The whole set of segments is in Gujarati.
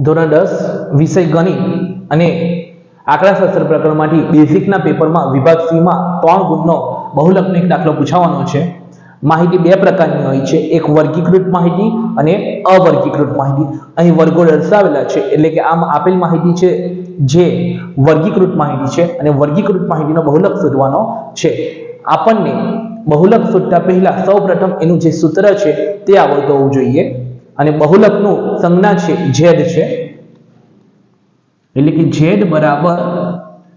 ધોરણ દસ વિષય ગણિત અને આંકડાશાસ્ત્ર પ્રકરણમાંથી બેઝિકના પેપરમાં વિભાગ સીમાં ત્રણ ગુણનો બહુલકનો એક દાખલો પૂછાવાનો છે. માહિતી બે પ્રકારની હોય છે. એક વર્ગીકૃત માહિતી અને અવર્ગીકૃત માહિતી. અહીં વર્ગો દર્શાવેલા છે એટલે કે આમ આપેલ માહિતી છે જે વર્ગીકૃત માહિતી છે અને વર્ગીકૃત માહિતીનો બહુલક શોધવાનો છે. આપણને બહુલક શોધતા પહેલા સૌપ્રથમ એનું જે સૂત્ર છે તે આવડતું હોવું જોઈએ. અને બહુલકનું સંજ્ઞા છે, ઝેડ છે. એટલે કે ઝેડ બરાબર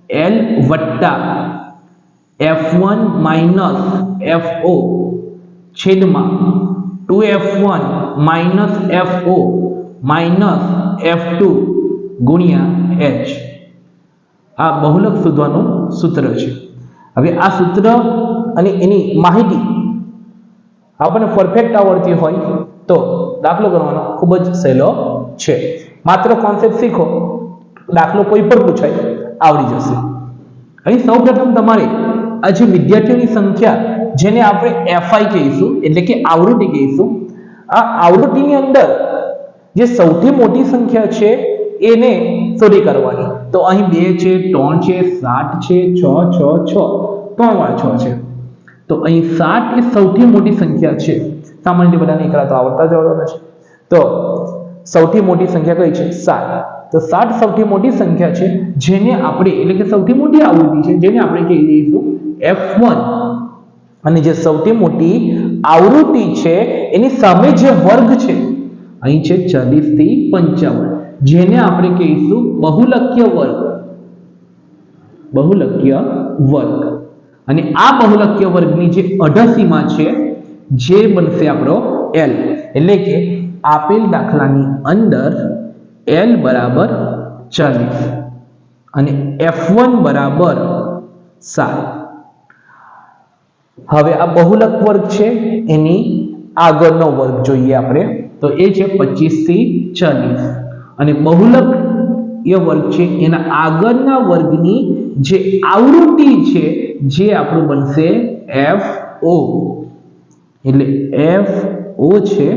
એલ વત્તા F one minus F O છેદમાં two F one minus F O minus F two ગુણ્યા એચ. આ બહુલક શોધવાનું સૂત્ર છે. હવે આ સૂત્ર અને એની માહિતી આપણને પરફેક્ટ આવડતી હોય તો દાખલો ગણવાનો ખૂબ જ સહેલો છે. માત્ર કોન્સેપ્ટ શીખો, દાખલો કોઈ પણ પૂછાય, આવડી જશે. અહીં સૌપ્રથમ તમારે આ જે વિદ્યાર્થીઓની સંખ્યા, જેને આપણે એફઆઈ કહીશું, એટલે કે આવૃત્તિ કહીશું, આ આવૃત્તિની અંદર જે સૌથી મોટી સંખ્યા છે, એને શોધી કરવાની. તો અહીં બે છે, ત્રણ છે, સાત છે, છ છ છ, ત્રણ વાર છ છે. તો અહીં સાત એ સૌથી મોટી સંખ્યા છે. સામાન્ય બધાને એકલા તો આવડતા જ આવડવાના છે. તો સૌથી મોટી સંખ્યા કઈ છે? સાત. તો સાત સૌથી મોટી સંખ્યા છે જેને આપણે, એટલે કે સૌથી મોટી આવૃત્તિ છે જેને આપણે કહી દઈશું એફ વન. અને જે સૌથી મોટી આવૃત્તિ છે, એની સામે જે વર્ગ છે, અહીં છે ચાલીસથી પંચાવન. જેને આપણે કહીશું બહુલક્ય વર્ગ. બહુલક્ય વર્ગ. અને આ બહુલક્ય વર્ગની જે અઢસીમા છે જે બનશે આપણો એલ એટલે કે આપેલ દાખલાની અંદર એલ બરાબર ચાલીસ અને એફ વન બરાબર સાત. હવે આ બહુલક વર્ગ છે, એની આગળનો વર્ગ જોઈએ આપણે. તો એ છે પચીસથી ચાલીસ. અને બહુલક એ વર્ગ છે, એના આગળના વર્ગની જે આવૃત્તિ છે, જે આપણું બનશે એફ ઓ એટલે એફ ઓ છે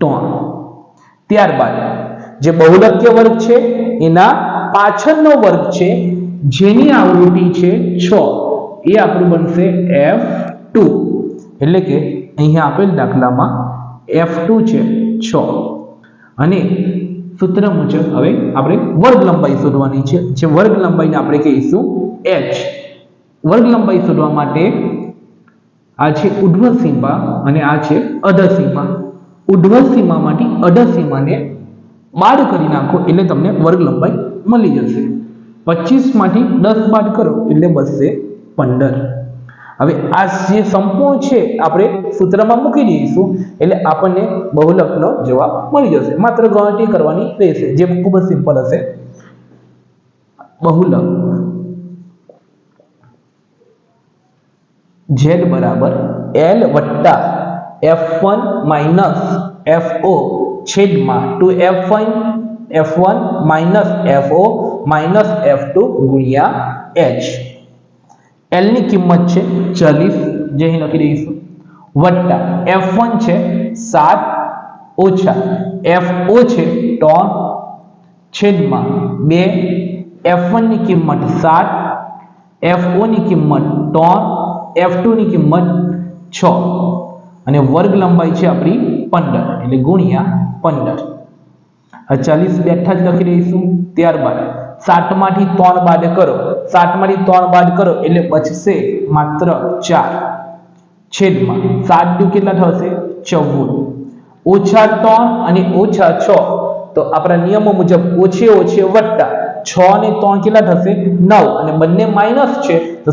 ત્રણ ત્યારબાદ જે બહુલક્ય વર્ગ છે, એના પાછળનો વર્ગ છે, જેની આવૃત્તિ છે છ. એ આપણું બનશે એફ એટલે કે અહીંયા આપેલ દાખલામાં એફ છે છ. અને સૂત્ર મુજબ હવે આપણે વર્ગ લંબાઈ શોધવાની છે. જે વર્ગ લંબાઈને આપણે કહીશું એચ વર્ગ લંબાઈ શોધવા માટે આ છે ઉર્ધ્વ સીમા અને આ છે અધર સીમા. ઉર્ધ્વ સીમામાંથી અધર સીમાને બાદ કરી નાખો એટલે તમને વર્ગ લંબાઈ મળી જશે. પચીસમાંથી દસ બાદ કરો એટલે બસશે પંદર. હવે આ જે સંપૂર્ણ છે આપણે સૂત્રમાં મૂકી દઈશું એટલે આપણને બહુલકનો જવાબ મળી જશે. માત્ર ગણતરી કરવાની રહેશે. જે ખૂબ જ સિમ્પલ હશે. બહુલક. ઝેડ બરાબર એલ વત્તા F one minus F O છેદમાં two F one F one minus F O minus F two ગુણ્યા એચ એલની કિંમત છે ચાલીસ જે અહીં લખી દઈશું વત્તા એફ વન છે સાત ઓછા એફ ઓ છે ત્રણ છેદમાં બે એફ વનની કિંમત સાત એફ ઓ ની કિંમત ત્રણ એફ ટુ ની કિંમત છ. અને વર્ગ લંબાઈ છે આપણી પંદર, એટલે ગુણ્યા પંદર. ચાલીસ બેઠા જ લખી દઈશું ત્યારબાદ. સાતમાંથી ત્રણ બાદ કરો. સાતમાંથી ત્રણ બાદ કરો એટલે બચશે માત્ર ચાર. છેદમાં સાત દુ કેટલા થશે? ચૌદ. ઓછા ત્રણ અને ઓછા છ. તો આપણા નિયમો મુજબ ઓછે ઓછે વત્તા છ અને ત્રણ કેટલા થશે? નવ. અને બંને માઇનસ છે, તો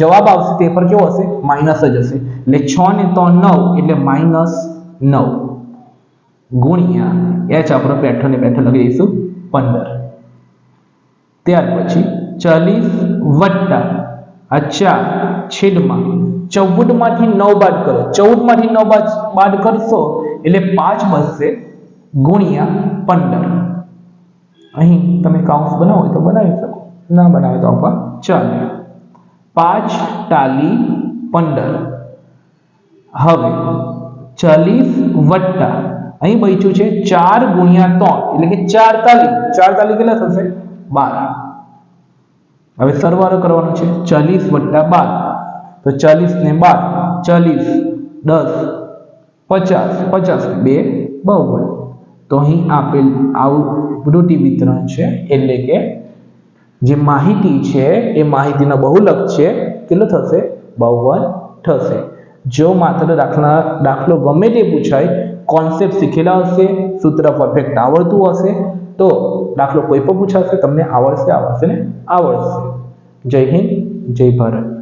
જવાબ આવશે તે પર કેવો હશે? માઇનસ જ હશે. એટલે છ ને ત્રણ નવ, એટલે માઇનસ નવ. ગુણ્યા એચ આપણો બેઠો ને બેઠો લખી દઈશું પંદર. ત્યાર પછી ચાલીસ વત્તા આ ચાર છેદમાં ચૌદમાંથી નવ બાદ કરો. ચૌદમાંથી નવ બાદ બાદ કરશો, એટલે પાંચ બચશે ગુણ્યા પંદર. અહીં તમે કાઉન્સ બનાવો તો બનાવી શકો. ના બનાવે તો આપવા ચાલે. પાંચ ટાલી પંદર. હવે ચાલીસ વત્તા અહીં બચ્યું છે ચાર ગુણ્યા ત્રણ, એટલે કે ચાર તાલી. ચાર તાલી કેટલા થશે? બાર. હવે સરવાળો કરવાનો છે ચાલીસ વત્તા બાર. તો ચાલીસ ને બાર, ચાલીસ, દસ, પચાસ પચાસ, બે બહુ તો અહીં આપેલ આવું રૂઢિ વિતરણ છે, એટલે કે જે માહિતી છે, એ માહિતીનો બહુલક છે, કેટલો થશે? બાવન થશે. જો માત્ર દાખલા, દાખલો ગમે તે પૂછાય કોન્સેપ્ટ શીખેલા હશે, સૂત્ર પરફેક્ટ આવડતું હશે, તો દાખલો કોઈ પણ પૂછાશે, તમને આવડશે આવડશે ને આવડશે. જય હિન્દ, જય ભારત.